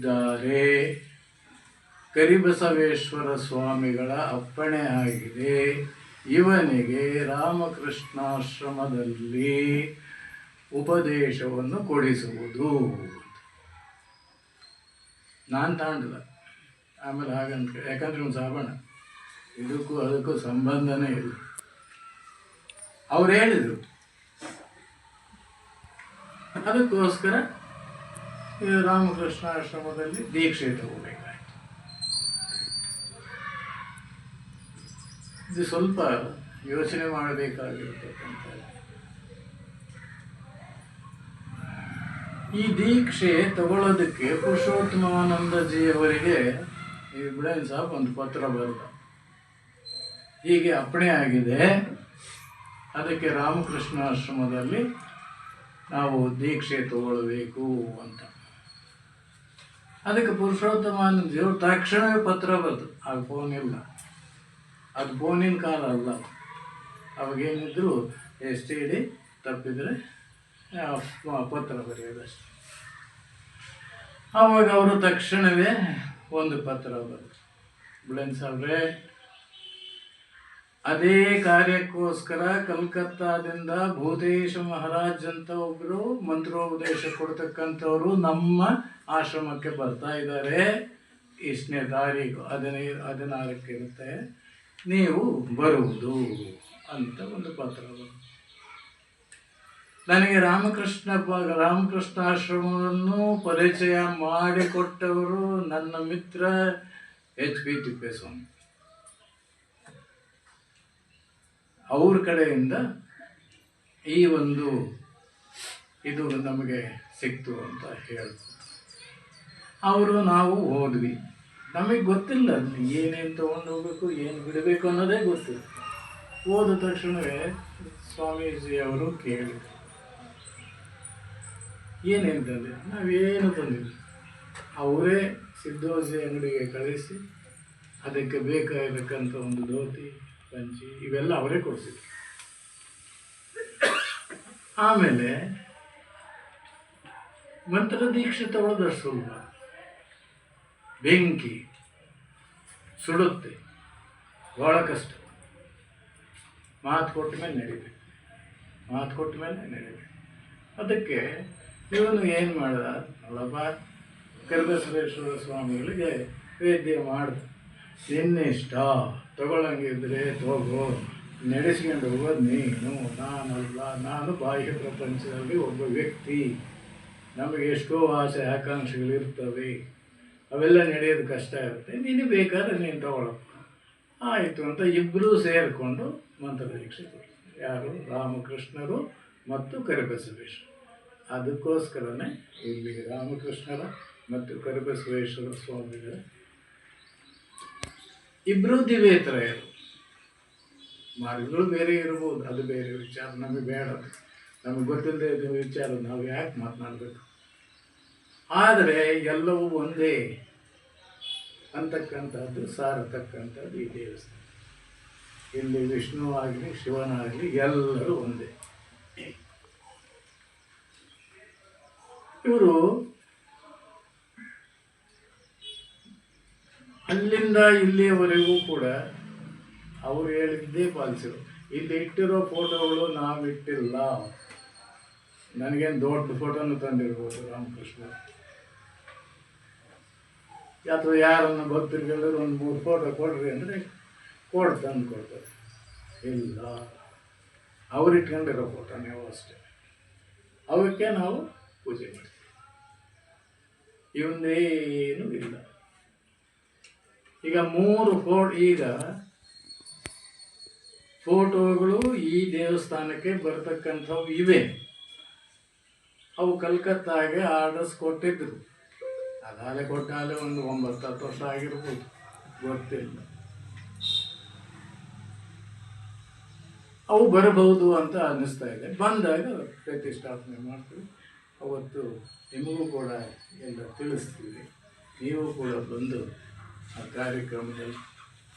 ಇದ್ದಾರೆ ಕರಿಬಸವೇಶ್ವರ ಸ್ವಾಮಿಗಳ ಅಪ್ಪಣೆ ಆಗಿದೆ. ಇವನಿಗೆ ರಾಮಕೃಷ್ಣಾಶ್ರಮದಲ್ಲಿ ಉಪದೇಶವನ್ನು ಕೊಡಿಸುವುದು. ನಾನು ತಾಂಡಿಲ್ಲ ಆಮೇಲೆ ಹಾಗಂತ ಯಾಕಂದ್ರೆ ಒಂದು ಸಾಬಣ ಇದಕ್ಕೂ ಅದಕ್ಕೂ ಸಂಬಂಧನೇ ಇಲ್ಲ. ಅವ್ರು ಹೇಳಿದರು. ಅದಕ್ಕೋಸ್ಕರ ರಾಮಕೃಷ್ಣ ಆಶ್ರಮದಲ್ಲಿ ದೀಕ್ಷೆ ತಗೋಬೇಕಾಯಿತು. ಇದು ಸ್ವಲ್ಪ ಯೋಚನೆ ಮಾಡಬೇಕಾಗಿರ್ತಕ್ಕಂಥ ಈ ದೀಕ್ಷೆ ತಗೊಳ್ಳೋದಕ್ಕೆ ಪುರುಷೋತ್ತಮಾನಂದಜಿಯವರಿಗೆ ಈ ಬಿಡನ್ ಸಾಬ್ ಒಂದು ಪತ್ರ ಬರೆದ. ಹೀಗೆ ಅಪ್ಪಣೆ ಆಗಿದೆ. ಅದಕ್ಕೆ ರಾಮಕೃಷ್ಣ ಆಶ್ರಮದಲ್ಲಿ ನಾವು ದೀಕ್ಷೆ ತಗೊಳ್ಬೇಕು ಅಂತ. ಅದಕ್ಕೆ ಪುರುಷೋತ್ತಮ ಪುರುಷೋತ್ತಮಾನಂದಜಿಯವರು ತಕ್ಷಣವೇ ಪತ್ರ ಬಂತು ಆಗ ಫೋನ್ ಇಲ್ಲ. ಅದು ಫೋನಿನ ಕಾಲ ಅಲ್ಲ ಅವಾಗೇನಿದ್ರು ಎಸ್ ಟಿ ಡಿ ತಪ್ಪಿದರೆ ಪತ್ರ ಬರೆಯೋದಷ್ಟೆ. ಆವಾಗ ಅವರು ತಕ್ಷಣವೇ ಒಂದು ಪತ್ರ ಬಂತು ಬುಲೆನ್ ಸಾಬ್ರೆ ಅದೇ ಕಾರ್ಯಕ್ಕೋಸ್ಕರ ಕಲ್ಕತ್ತಾದಿಂದ ಭೂತೇಶ ಮಹಾರಾಜ್ ಅಂತ ಒಬ್ಬರು ಮಂತ್ರೋಪದೇಶ ಕೊಡ್ತಕ್ಕಂಥವ್ರು ನಮ್ಮ ಆಶ್ರಮಕ್ಕೆ ಬರ್ತಾ ಇದ್ದಾರೆ. ಇಷ್ಟನೇ ತಾರೀಕು? ಹದಿನೈದು ಹದಿನಾರಕ್ಕಿರುತ್ತೆ ನೀವು ಬರುವುದು ಅಂತ ಒಂದು ಪತ್ರ ನನಗೆ ರಾಮಕೃಷ್ಣ ರಾಮಕೃಷ್ಣ ಆಶ್ರಮವನ್ನು ಪರಿಚಯ ಮಾಡಿಕೊಟ್ಟವರು ನನ್ನ ಮಿತ್ರ ಎಚ್ ಪಿ ತಿಪ್ಪೇಸ್ವಾಮಿ. ಅವ್ರ ಕಡೆಯಿಂದ ಈ ಒಂದು ಇದು ನಮಗೆ ಸಿಕ್ತು ಅಂತ ಹೇಳ್ತು ಅವರು ನಾವು ಹೋದ್ವಿ. ನಮಗೆ ಗೊತ್ತಿಲ್ಲ ಏನೇನು ತೊಗೊಂಡು ಹೋಗಬೇಕು, ಏನು ಬಿಡಬೇಕು ಅನ್ನೋದೇ ಗೊತ್ತಿಲ್ಲ. ಹೋದ ತಕ್ಷಣವೇ ಸ್ವಾಮೀಜಿ ಅವರು ಕೇಳಿದರು. ಏನೇನು ತಂದೆ ನಾವೇನು ತಂದಿಲ್ಲ. ಅವರೇ ಸಿದ್ದೋಜಿ ಅಂಗಡಿಗೆ ಕಳಿಸಿ, ಅದಕ್ಕೆ ಬೇಕಾಗಿರತಕ್ಕಂಥ ಒಂದು ಧೋತಿ ಪಂಚಿ, ಇವೆಲ್ಲ ಅವರೇ ಕೊಡಿಸಿದ್ರು ಆಮೇಲೆ ಮಂತ್ರ ದೀಕ್ಷೆ ತಗೊಳ್ಳೋದಷ್ಟು ಸುಲಭ ಬೆಂಕಿ, ಸುಡುತ್ತೆ ಭಾಳ ಕಷ್ಟ. ಮಾತು ಕೊಟ್ಟ ಮೇಲೆ ನಡಿಬೇಕು. ಮಾತು ಕೊಟ್ಟ ಮೇಲೆ ನಡಿಬೇಕು. ಅದಕ್ಕೆ ಇವನು ಏನು ಮಾಡಿದ? ಅಲ್ಲಪ್ಪ ಕರ್ಬಸವೇಶ್ವರ ಸ್ವಾಮಿಗಳಿಗೆ ವೇದ್ಯ ಮಾಡ್ದ. ನಿನ್ನಿಷ್ಟ ತಗೊಳ್ಳಂಗಿದ್ರೆ ತಗೋ. ನಡೆಸ್ಕೊಂಡು ಹೋಗೋದು ನೀನು. ನಾನಲ್ಲ, ನಾನು ಬಾಹ್ಯ ಪ್ರಪಂಚದಲ್ಲಿ ಒಬ್ಬ ವ್ಯಕ್ತಿ. ನಮಗೆ ಎಷ್ಟೋ ಆಸೆ ಆಕಾಂಕ್ಷೆಗಳಿರ್ತವೆ ಅವೆಲ್ಲ ನಡೆಯೋದು ಕಷ್ಟ ಇರುತ್ತೆ. ನೀನು ಬೇಕಾದ್ರೆ ನೀನು ತಗೊಳಪ್ಪ. ಆಯಿತು ಅಂತ ಇಬ್ಬರೂ ಸೇರಿಕೊಂಡು ಮಂತ್ರ ದೀಕ್ಷೆ ಕೊಡ್ತಾರೆ. ಯಾರು? ರಾಮಕೃಷ್ಣರು ಮತ್ತು ಕರಿಬಸವೇಶ್ವರ. ಅದಕ್ಕೋಸ್ಕರನೇ ಇಲ್ಲಿ ರಾಮಕೃಷ್ಣರ ಮತ್ತು ಕರಿಬಸವೇಶ್ವರ ಸ್ವಾಮಿಗಳ ಇಬ್ಬರೂ ದಿವ್ಯೇತರೆಯರು ಮಾರ್ಗಗಳು ಬೇರೆ ಇರ್ಬೋದು, ಅದು ಬೇರೆ ವಿಚಾರ, ನಮಗೆ ಬೇಡ ನಮಗೆ ಗೊತ್ತಿಲ್ಲದೆ ಇದ್ದ ವಿಚಾರ, ನಾವು ಯಾಕೆ ಮಾತನಾಡಬೇಕು? ಆದರೆ ಎಲ್ಲವೂ ಒಂದೇ ಅಂತಕ್ಕಂಥದ್ದು, ಸಾರತಕ್ಕಂಥದ್ದು ಈ ದೇವಸ್ಥಾನ. ಇಲ್ಲಿ ವಿಷ್ಣು ಆಗಲಿ ಶಿವನಾಗಲಿ ಎಲ್ಲರೂ ಒಂದೇ. ಇವರು ಅಲ್ಲಿಂದ ಇಲ್ಲಿಯವರೆಗೂ ಕೂಡ ಅವರು ಹೇಳಿದ್ದೇ ಪಾಲಿಸಿರು. ಇಲ್ಲಿ ಇಟ್ಟಿರೋ ಫೋಟೋಗಳು ನಾವು ಇಟ್ಟಿಲ್ಲ. ನನಗೇನು ದೊಡ್ಡ ಫೋಟೋನು ತಂದಿರ್ಬೋದು ರಾಮಕೃಷ್ಣ. ಅಥವಾ ಯಾರನ್ನು ಭಕ್ತರಿಗೆಲ್ಲರೂ ಒಂದು ಮೂರು ಫೋಟೋ ಕೊಡ್ರಿ ಅಂದರೆ ಕೊಡ್ ತಂದು ಕೊಡ್ತಾರೆ. ಇಲ್ಲ. ಅವ್ರು ಇಟ್ಕೊಂಡಿರೋ ಫೋಟೋ ನೀವು ಅಷ್ಟೇ. ಅವಕ್ಕೆ ನಾವು ಪೂಜೆ ಮಾಡ್ತೀವಿ. ಇವನ್ನೇನು ಇಲ್ಲ. ಈಗ ಮೂರು ಫೋ ಈಗ ಫೋಟೋಗಳು ಈ ದೇವಸ್ಥಾನಕ್ಕೆ ಬರ್ತಕ್ಕಂಥವು ಇವೆ. ಅವು ಕಲ್ಕತ್ತಾಗೆ ಆರ್ಡರ್ಸ್ ಕೊಟ್ಟಿದ್ದರು ಅದಾಲೆ ಕೊಟ್ಟಾಲೆ ಒಂದು ಒಂಬತ್ತು ಹತ್ತು ವರ್ಷ ಆಗಿರ್ಬೋದು. ಗೊತ್ತಿಲ್ಲ. ಅವು ಬರಬಹುದು ಅಂತ ಅನ್ನಿಸ್ತಾ ಇದೆ. ಬಂದಾಗ ಪ್ರತಿಷ್ಠಾಪನೆ ಮಾಡ್ತೀವಿ. ಅವತ್ತು ನಿಮಗೂ ಕೂಡ ಎಲ್ಲ ತಿಳಿಸ್ತೀವಿ. ನೀವು ಕೂಡ ಬಂದು ಆ ಕಾರ್ಯಕ್ರಮದಲ್ಲಿ